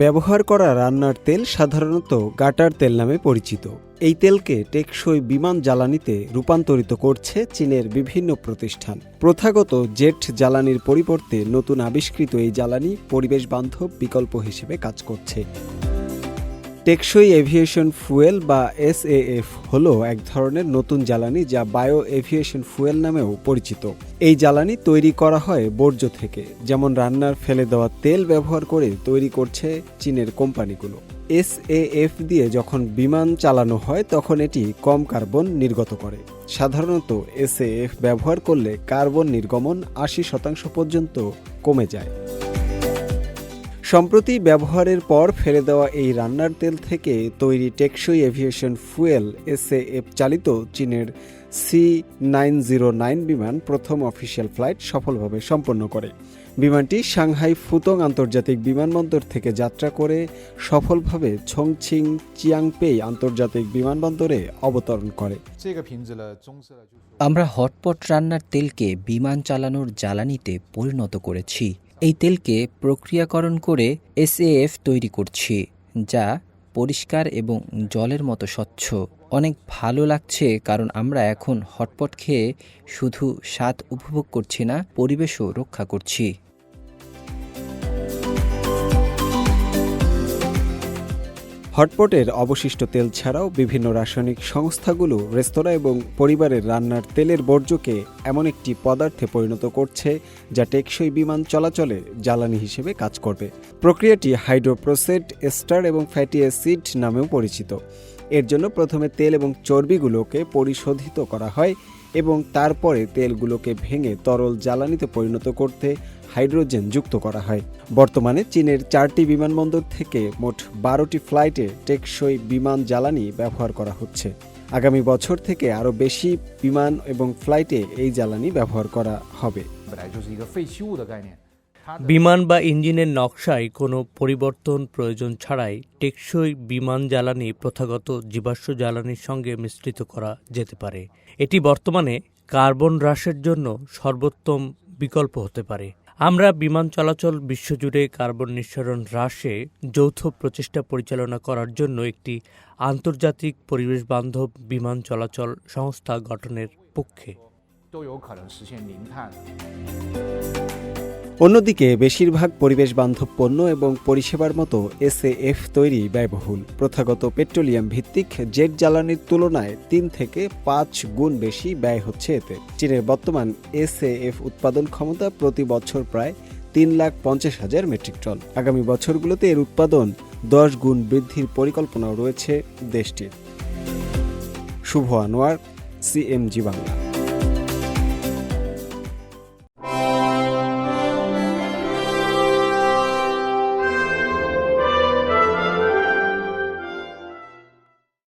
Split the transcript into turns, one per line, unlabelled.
ব্যবহার করা রান্নার তেল সাধারণত গাটার তেল নামে পরিচিত। এই তেলকে টেকসই বিমান জ্বালানিতে রূপান্তরিত করছে চীনের বিভিন্ন প্রতিষ্ঠান। প্রথাগত জেট জ্বালানির পরিবর্তে নতুন আবিষ্কৃত এই জ্বালানি পরিবেশ বান্ধব বিকল্প হিসেবে কাজ করছে। টেকসই এভিয়েশন ফুয়েল বা এসএএফ হলো এক ধরনের নতুন জ্বালানি যা বায়ো এভিয়েশন ফুয়েল নামেও পরিচিত। এই জ্বালানি তৈরি করা হয় বর্জ্য থেকে, যেমন রান্নার ফেলে দেওয়া তেল ব্যবহার করে তৈরি করছে চীনের কোম্পানিগুলো। এসএএফ দিয়ে যখন বিমান চালানো হয়, তখন এটি কম কার্বন নির্গত করে। সাধারণত এসএএফ ব্যবহার করলে কার্বন নির্গমন আশি শতাংশ পর্যন্ত কমে যায়। সম্প্রতি ব্যবহারের পর ফেলে দেওয়া এই রান্নার তেল থেকে তৈরি টেকসই এভিয়েশন ফুয়েল এসএএফ চালিত চীনের সি নাইন জিরো নাইন বিমান প্রথম অফিসিয়াল ফ্লাইট সফলভাবে সম্পন্ন করে। বিমানটি সাংহাই ফুতং আন্তর্জাতিক বিমানবন্দর থেকে যাত্রা করে সফলভাবে ছংছিং চিয়াংপেই আন্তর্জাতিক বিমানবন্দরে অবতরণ করে।
আমরা হটপট রান্নার তেলকে বিমান চালানোর জ্বালানিতে পরিণত করেছি। এই তেলকে প্রক্রিয়াকরণ করে এসএএফ তৈরি করছি, যা পরিষ্কার এবং জলের মতো স্বচ্ছ। অনেক ভালো লাগছে কারণ আমরা এখন হটপট খেয়ে শুধু স্বাদ উপভোগ করছি না, পরিবেশও রক্ষা করছি।
হটপটের অবশিষ্ট তেল ছাড়াও বিভিন্ন রাসায়নিক সংস্থাগুলো রেস্তোরাঁ এবং পরিবারের রান্নার তেলের বর্জ্যকে এমন একটি পদার্থে পরিণত করছে যা টেকসই বিমান চলাচলে জ্বালানি হিসেবে কাজ করবে। প্রক্রিয়াটি হাইড্রোপ্রোসেট, এস্টার এবং ফ্যাটি অ্যাসিড নামেও পরিচিত। এর জন্য প্রথমে তেল এবং চর্বিগুলোকে পরিশোধিত করা হয়। এবং তারপরে তেলগুলোকে ভেঙে তরল জ্বালানিতে পরিণত করতে হাইড্রোজেন যুক্ত করা হয়। বর্তমানে চীনের চারটি বিমানবন্দর থেকে মোট বারোটি ফ্লাইটে টেকসই বিমান জ্বালানি ব্যবহার করা হচ্ছে। আগামী বছর থেকে আরও বেশি বিমান এবং ফ্লাইটে এই জ্বালানি ব্যবহার করা হবে।
বিমান বা ইঞ্জিনের নকশায় কোনো পরিবর্তন প্রয়োজন ছাড়াই টেকসই বিমান জ্বালানি প্রথাগত জীবাশ্ম জ্বালানির সঙ্গে মিশ্রিত করা যেতে পারে। এটি বর্তমানে কার্বন হ্রাসের জন্য সর্বোত্তম বিকল্প হতে পারে। আমরা বিমান চলাচল বিশ্বজুড়ে কার্বন নিঃসরণ হ্রাসে যৌথ প্রচেষ্টা পরিচালনা করার জন্য একটি আন্তর্জাতিক পরিবেশ বান্ধব বিমান চলাচল সংস্থা গঠনের পক্ষে।
অন্যদিকে, বেশিরভাগ পরিবেশ বান্ধব পণ্য এবং পরিষেবার মতো এসএএফ তৈরি ব্যয়বহুল। প্রথাগত পেট্রোলিয়াম ভিত্তিক জেট জ্বালানির তুলনায় তিন থেকে পাঁচ গুণ বেশি ব্যয় হচ্ছে এতে। চীনের বর্তমান এসএএফ উৎপাদন ক্ষমতা প্রতি বছর প্রায় তিন লাখ পঞ্চাশ হাজার মেট্রিক টন। আগামী বছরগুলোতে এর উৎপাদন দশ গুণ বৃদ্ধির পরিকল্পনাও রয়েছে দেশটির। শুভ আনোয়ার সিএমজি বাংলা।